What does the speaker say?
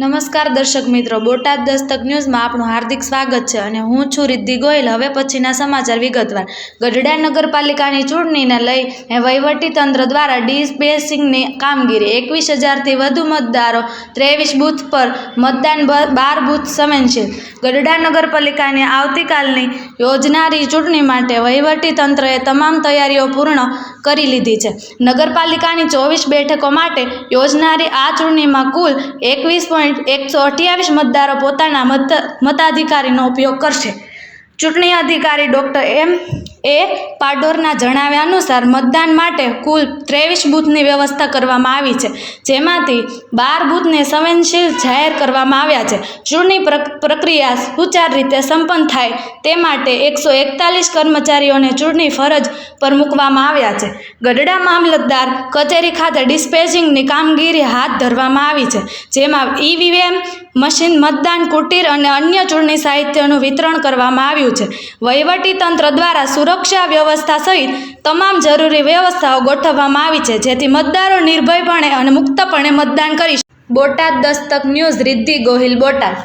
નમસ્કાર દર્શક મિત્રો, બોટાદ દસ્તક ન્યૂઝમાં આપનું હાર્દિક સ્વાગત છે અને હું છું રિદ્ધિ ગોયલ. હવે પછીના સમાચાર વિગતવાર. ગઢડા નગરપાલિકાની ચૂંટણીને લઈ વહીવટી તંત્ર દ્વારા ડિસ્પેસિંગની કામગીરી. એકવીસ હજારથી વધુ મતદારો ત્રેવીસ બૂથ પર મતદાન બાર બૂથ સંવેદનશીલ ગઢડા નગરપાલિકાની આવતીકાલની યોજનારી ચૂંટણી માટે વહીવટી તંત્રએ તમામ તૈયારીઓ પૂર્ણ કરી લીધી છે. નગરપાલિકાની ચોવીસ બેઠકો માટે યોજનારી આ ચૂંટણીમાં કુલ એકવીસ પોઈન્ટ એકસો અઠ્યાવીસ મતદારો પોતાના મત, મતાધિકારીનો ઉપયોગ કરશે. ચૂંટણી અધિકારી ડૉક્ટર એમ એ પાડોરના જણાવ્યા અનુસાર મતદાન માટે કુલ ત્રેવીસ બૂથની વ્યવસ્થા કરવામાં આવી છે, જેમાંથી બાર બૂથને સંવેદનશીલ જાહેર કરવામાં આવ્યા છે. ચૂંટણી પ્રક- પ્રક્રિયા સુચાર રીતે સંપન્ન થાય તે માટે એકસો એકતાલીસ કર્મચારીઓને ચૂંટણી ફરજ પર મૂકવામાં આવ્યા છે. ગઢડા મામલતદાર કચેરી ખાતે ડિસ્પેચિંગની કામગીરી હાથ ધરવામાં આવી છે, જેમાં ઈવીએમ મશીન, મતદાન, કુટીર અને અન્ય ચૂંટણી સાહિત્યનું વિતરણ કરવામાં આવ્યું છે. વહીવટી તંત્ર દ્વારા સુરક્ષા વ્યવસ્થા સહિત તમામ જરૂરી વ્યવસ્થાઓ ગોઠવવામાં આવી છે, જેથી મતદારો નિર્ભયપણે અને મુક્તપણે મતદાન કરી બોટાદ દસ્તક ન્યૂઝ રિદ્ધિ ગોહિલ બોટાદ.